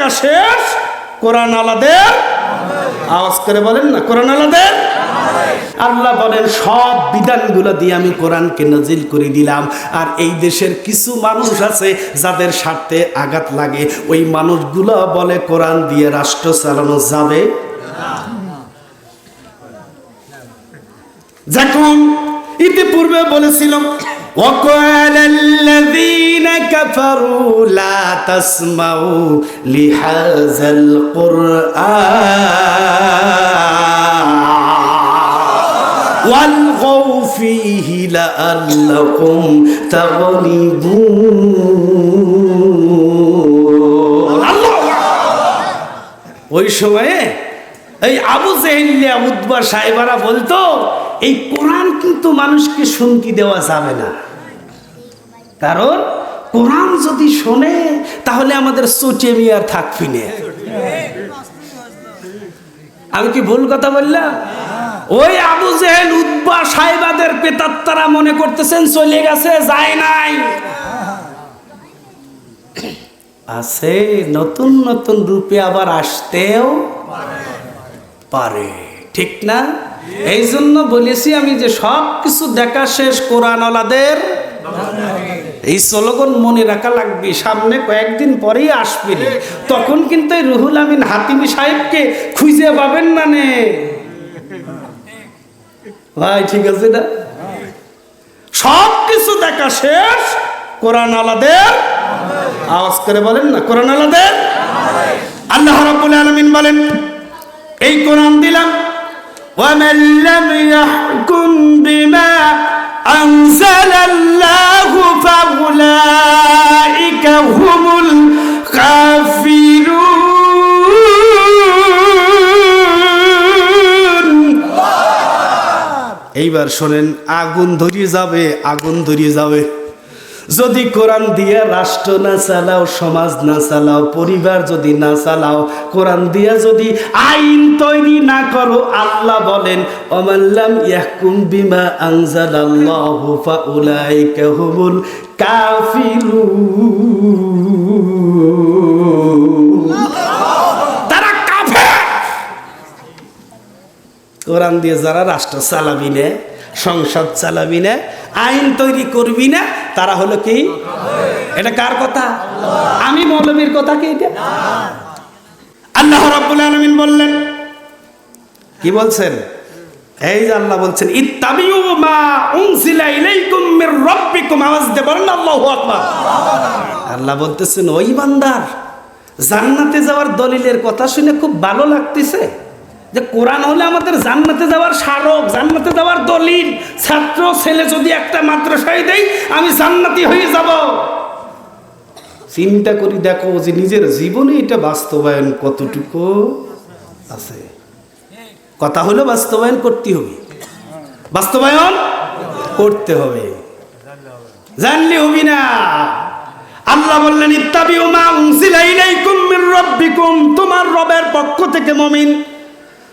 দেখা শেষ কোরআন আলাদের আওয়াজ করে বলেন না কোরআন আলাদের আল্লাহ বলেন সব বিধানগুলো দিয়ে আমি কোরআনকে নাজিল করে দিলাম আর এই দেশের কিছু মানুষ আছে যাদের স্বার্থে আঘাত লাগে ওই মানুষগুলো বলে কোরআন দিয়ে রাষ্ট্র চালানো যাবে যখন ইতিপূর্বে বলেছিলাম وقال الذين كفروا لا تسمعوا لهذا القرآن والغوا فيه لعلكم تغلبون الله ওই সময়ে এই আবু জেহিল্লা উদ্বা সাহেবারা বলতো এই কোরআন কিন্তু মানুষকে শুনকি দেওয়া যাবে না কারণ কোরআন যদি শোনে, তাহলে আমাদের সোচেমি থাকবি আমি কি ভুল কথা বললাম? ওই আবু জেহেল উদ্বা সাহেবাদের পেতাত্তারা মনে করতেছেন, চলে গেছে, যায় নাই। আছে, নতুন নতুন রূপে আবার আসতেও পারে। ঠিক না? এই জন্য বলেছি আমি যে সব কিছু দেখা শেষ কোরআনওয়ালাদের এই স্লোগান মনে রাখা লাগবে, সামনে কয়েকদিন পরেই আসবে তখন কিন্তু এই রুহুল আমিন হাতিমি সাহেবকে খুঁজে পাবেন না নে। ভাই, ঠিক আছে না? সব কিছু দেখা শেষ, কোরআন আলাদের আওয়াজ করে বলেন না, কোরআন আলাদের? আল্লাহ রাব্বুল আলামিন বলেন, এই কোরআন দিলাম, ওয়া মাল্লাম ইয়াহকুম বিমা أنزل الله فأولئك هم الكافرون এইবার শোনেন আগুন ধরিয়ে যাবে আগুন ধরিয়ে যাবে যদি কোরআন দিয়ে রাষ্ট্র না চালাও, সমাজ না চালাও, পরিবার যদি না চালাও, কোরআন দিয়ে যদি আইন তৈরি না করো, আল্লাহ বলেন অমাল্লাম ইয়াহকুম বিমা আনজালাল্লাহু ফাউলাইকা হুমুল কাফিরুন। তারা কাফের! কোরআন দিয়ে যারা রাষ্ট্র চালাবি না, সংসদ চালাবি না, আইন তৈরি করবি না তারা হলো কি? এটা কার কথা? আমি মৌলবীর কথা কি এটা? আল্লাহ রাব্বুল আলামিন বললেন, কি বলছেন? এই যে আল্লাহ বলছেন, ইত্তাবিউ মা উনজিলা ইলাইকুম মির রাব্বিকুম আওয়াজ দিয়ে বলেন, আল্লাহু আকবার আল্লাহ বলতেছেন, ওই বান্দার জান্নাতে যাওয়ার দলিলের কথা শুনে খুব ভালো লাগতেছে। যে কোরআন হলে আমাদের জান্নাতে যাওয়ার স্মারক, জান্নাতে যাওয়ার দলিল। ছাত্র, ছেলে যদি একটা মাদ্রাসায় দেয়, আমি জান্নাতি হয়ে যাব। চিন্তা করি, দেখো যে নিজের জীবনে এটা বাস্তবায়ন কতটুকু আছে। কথা হলো বাস্তবায়ন করতে হবে। বাস্তবায়ন করতে হবে। জানলে হবি না। আল্লাহ বললেন, ইত্তাবিউ মা উনজিলা ইলাইকুম মির রাব্বিকুম। তোমার রবের পক্ষ থেকে মুমিন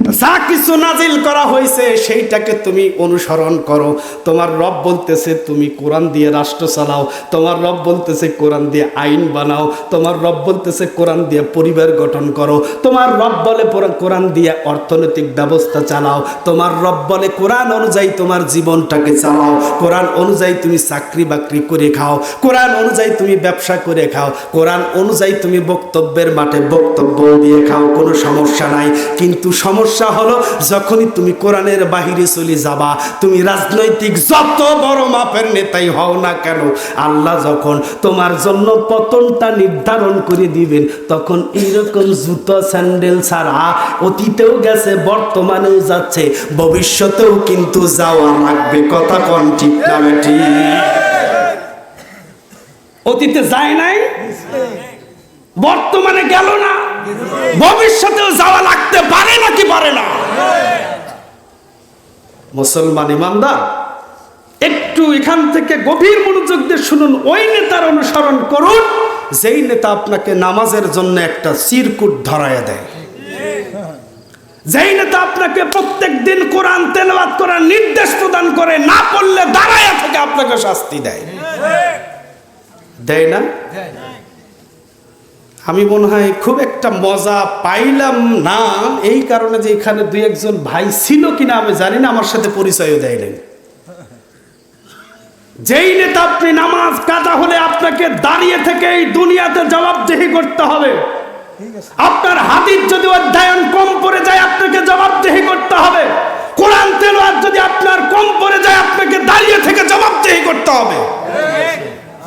যা কিছু নাজিল করা হয়েছে, সেইটাকে তুমি অনুসরণ করো। তোমার রব বলতেছে, তুমি কোরআন দিয়ে রাষ্ট্র চালাও। তোমার রব বলতেছে, কোরআন দিয়ে আইন বানাও। তোমার রব বলতেছে, কোরআন দিয়ে পরিবার গঠন করো। তোমার রব বলে কোরআন দিয়ে অর্থনৈতিক ব্যবস্থা চালাও। তোমার রব বলে, কোরআন অনুযায়ী তোমার জীবনটাকে চালাও। কোরআন অনুযায়ী তুমি চাকরি বাকরি করে খাও। কোরআন অনুযায়ী তুমি ব্যবসা করে খাও। কোরআন অনুযায়ী তুমি বক্তব্যের মাঠে বক্তব্য দিয়ে খাও। কোনো সমস্যা নাই। কিন্তু সমস্যা হলো যখনই তুমি কোরআনের বাহিরে চলে যাবা, তুমি রাজনৈতিক যত বড় মাপের নেতাই হও না কেন, আল্লাহ যখন তোমার জন্য পতনটা নির্ধারণ করে দিবেন, তখন এইরকম জুতো, স্যান্ডেল ছাড়া অতীতেও গেছে, বর্তমানেও যাচ্ছে, ভবিষ্যতেও কিন্তু যাওয়া লাগবে। কথা কোন ঠিক না ঠিক? অতীতে যায় নাই? বর্তমানে গেল না? ভবিষ্যতেও যাওয়া লাগতে পারে নাকি পারে না? মুসলমান ইমানদার, একটু এখান থেকে গভীর মনোযোগ দিয়ে শুনুন, ওই নেতার অনুসরণ করুন, যেই নেতা আপনাকে নামাজের জন্য একটা চিরকুট ধরায় দেয়। যেই নেতা আপনাকে প্রত্যেক দিন কোরআন তেলাওয়াত করার নির্দেশ প্রদান করে, না পড়লে দাঁড়ায়া থেকে আপনাকে শাস্তি দেয়। দেয় না? আমি মনে হয় খুব একটা একটা মজা পাইলাম না এই কারণে যে এখানে দুই একজন ভাই ছিল কিনা আমি জানি না আমার সাথে পরিচয়ও দেয় নাই। যেই নেতা আপনি নামাজ কাজা হলে আপনাকে দাঁড়িয়ে থেকে এই দুনিয়াতে জবাবদেহি করতে হবে। আপনার হাদিস যদি অধ্যয়ন কম পড়ে যায় আপনাকে জবাবদেহি করতে হবে। কোরআন তেলাওয়াত যদি আপনার কম পড়ে যায় আপনাকে দাঁড়িয়ে থেকে জবাবদেহি করতে হবে।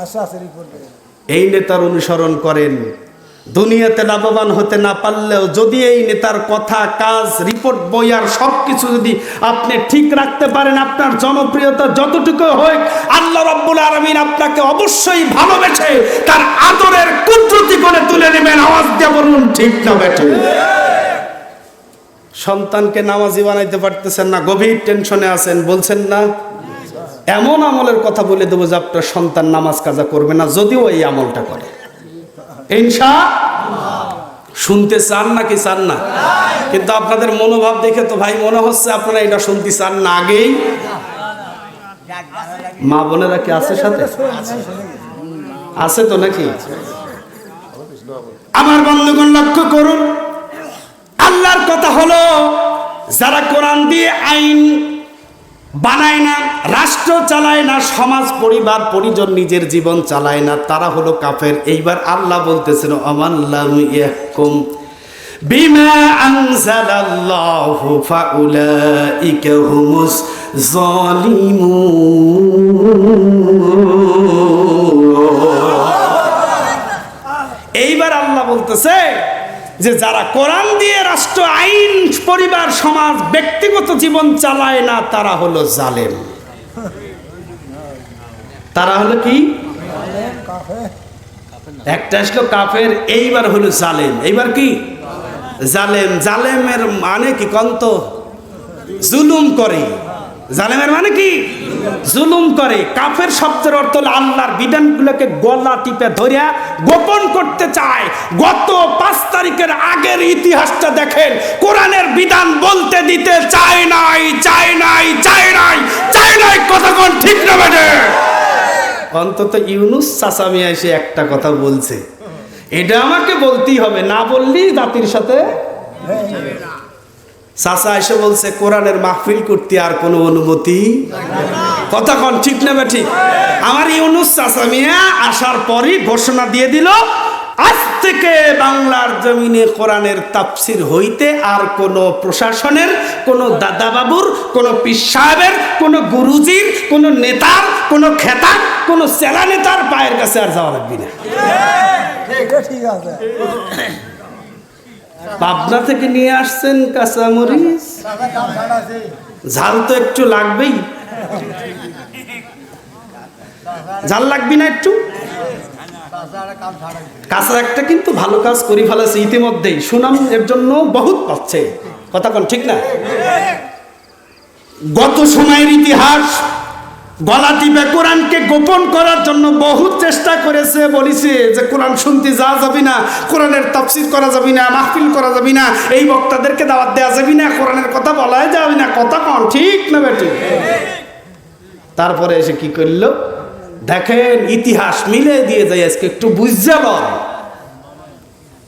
আছে রিপোর্ট এই নেতার অনুসরণ করেন। দুনিয়াতে লাভবান হতে না পারলেও যদি এই নেতার কথা, কাজ, রিপোর্ট, বই আর সব কিছু যদি আপনি ঠিক রাখতে পারেন, আপনার জনপ্রিয়তা যতটুকু হোক, আল্লাহ রব্বুল আলমিন আপনাকে অবশ্যই ভালোবেসে তার আদরের কুদরতি করে তুলে নেবেন। আওয়াজ দিয়ে বলুন, ঠিক না বেঠে? সন্তানকে নামাজি বানাইতে পারতেছেন না, গভীর টেনশনে আছেন, বলছেন না, এমন আমলের কথা বলে দেবো যে আপনার সন্তান নামাজ কাজা করবে না, যদিও এই আমলটা করে। ইনশা শুনতে চান নাকি চান না? কিন্তু আপনাদের মনোভাব দেখে তো ভাই মনে হচ্ছে আপনারা এটা শুনতে চান না আগেই। মা বোনেরা কি আছে সাথে? আছে তো নাকি? আমার বন্ধুগণ লক্ষ্য করুন। আল্লাহর কথা হলো, যারা কোরআন দিয়ে আইন বানায় না, রাষ্ট্র চালায় না, সমাজ, পরিবার, পরিজন নিজের জীবন চালায় না, তারা হলো কাফের। এইবার আল্লাহ বলতেছেন এইবার আল্লাহ বলতেছে যে যারা কোরআন দিয়ে রাষ্ট্র, আইন, পরিবার, সমাজ, ব্যক্তিগত জীবন চালায় না, তারা হলো জালেম। তারা হলো কি? একটা আসলো কাফের, এইবার হলো জালেম। এইবার কি? জালেম। জালেমের মানে কি? কন্ত? জুলুম করে। জালেমের মানে কি? জুলুম করে। কাফের শব্দের অর্থ হলো আল্লাহর বিধানগুলোকে গলা টিপে ধরিয়া গোপন করতে চায়। গত পাঁচ তারিখের আগের ইতিহাসটা দেখেন, কোরআনের বিধান বলতে দিতে চায় নাই চায় নাই চায় নাই চায় নাই কতক্ষণ ঠিক না বেটে অন্তত ইউনুস চাচামিয়া এসে একটা কথা বলছে। এটা আমাকে বলতেই হবে, না বললেই জাতির সাথে চাচা এসে বলছে, কোরআনের মাহফিল করতে আর কোনো অনুমতি? কথা কন, ঠিক নেবে ঠিক আমার ইউনুস চাচা মিয়া আসার পরই ঘোষণা দিয়ে দিল, আজ থেকে বাংলার জমিনে কোরআনের তাফসির হইতে আর কোনো প্রশাসনের, কোনো দাদাবাবুর, কোনো পীর সাহেবের, কোনো গুরুজির, কোনো নেতার, কোনো খেতার, কোনো সেলা নেতার পায়ের কাছে আর যাওয়া লাগবে না। ঠিক আছে। পাবনা থেকে নিয়ে আসছেন কাঁচামরিচ? ঝাল তো একটু লাগবেই। ঝাল লাগবি না একটু? কাঁচা একটা কিন্তু ভালো কাজ করি ফেলেছে ইতিমধ্যেই। সুনাম এর জন্য বহুত পাচ্ছে। কথা কোন, ঠিক না? গত সময়ের ইতিহাস গলা টিপে কোরআনকে গোপন করার জন্য বহুত চেষ্টা করেছে, বলিছে যে কোরআন শুনতে যাওয়া যাবে না, কোরআনের তাফসির করা যাবে না, মাহফিল করা যাবে না, এই বক্তাদেরকে দাওয়াত দেওয়া যাবে না, কোরআনের কথা বলাই যাবি না, কথা কন, ঠিক না বেটি? তারপরে এসে কি করল? দেখেন ইতিহাস মিলে দিয়ে যায়, আজকে একটু বুঝতে বল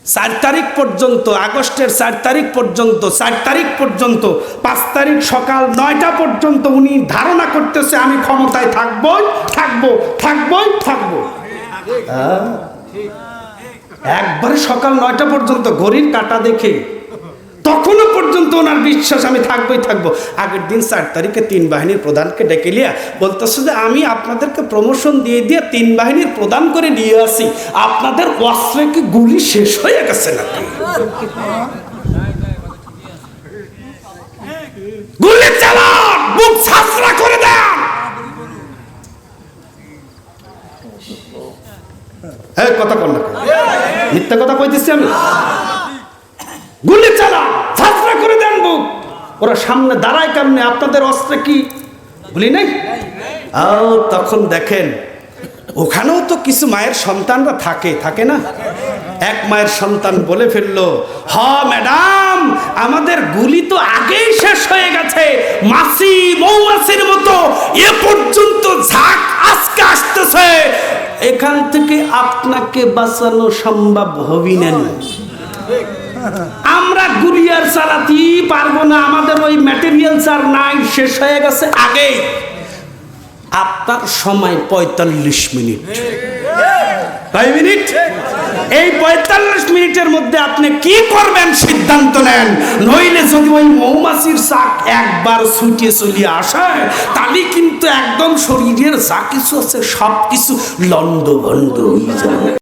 চার তারিখ পর্যন্ত আগস্টের চার তারিখ পর্যন্ত চার তারিখ পর্যন্ত পাঁচ তারিখ সকাল নয়টা পর্যন্ত উনি ধারণা করতেছে আমি ক্ষমতায় থাকবই থাকব থাকবই থাকব হ্যাঁ? একবারে সকাল নয়টা পর্যন্ত ঘড়ির কাটা দেখে পর্যন্ত ওনার বিশ্বাস আমি থাকবোই থাকব। আগের দিন চার তারিখে তিন বাহিনীর প্রধানকে ডেকে লিয়া বলতেছে যে, আমি আপনাদেরকে প্রমোশন দিয়ে দিয়ে তিন বাহিনীর প্রদান করে নিয়ে আসি। আপনাদের অস্ত্রে কি গুলি শেষ হয়ে গেছে নাকি? গুলি চালান, বুক ছাত্রা করে দেন। কথা না মিথ্যা কথা কইতেছি আমি? গুলি চালা ছাত্রা করে দেন বুক। ওরা সামনে দাঁড়ায় কেমনে? আপনাদের অস্ত্রে কি গুলি নেই? আও, তখন দেখেন, ওখানেও তো কিছু মায়ের সন্তানরা থাকে থাকে না? এক মায়ের সন্তান বলে ফেলল, হ, ম্যাডাম, আমাদের গুলি তো আগেই শেষ হয়ে গেছে। মাসি, মৌমাছির মতো এ পর্যন্ত ঝাঁক আজকে আসতেছে। এখান থেকে আপনাকে বাঁচানো সম্ভব হবি না? আমরা গুলিয়ার চালাতেই পারব না আমাদের ওই ম্যাটেরিয়াল চার নাই শেষ হয়ে গেছে আগেই। আপনার সময় পঁয়তাল্লিশ মিনিট। কয় মিনিট? এই পঁয়তাল্লিশ মিনিটের মধ্যে আপনি কি করবেন সিদ্ধান্ত নেন। নইলে যদি ওই মৌমাছির চাক একবার ছুটিয়ে চলিয়ে আসায় তাহলে কিন্তু একদম শরীরের যা কিছু আছে সব কিছু লন্ড ভন্ড হয়ে যাবে।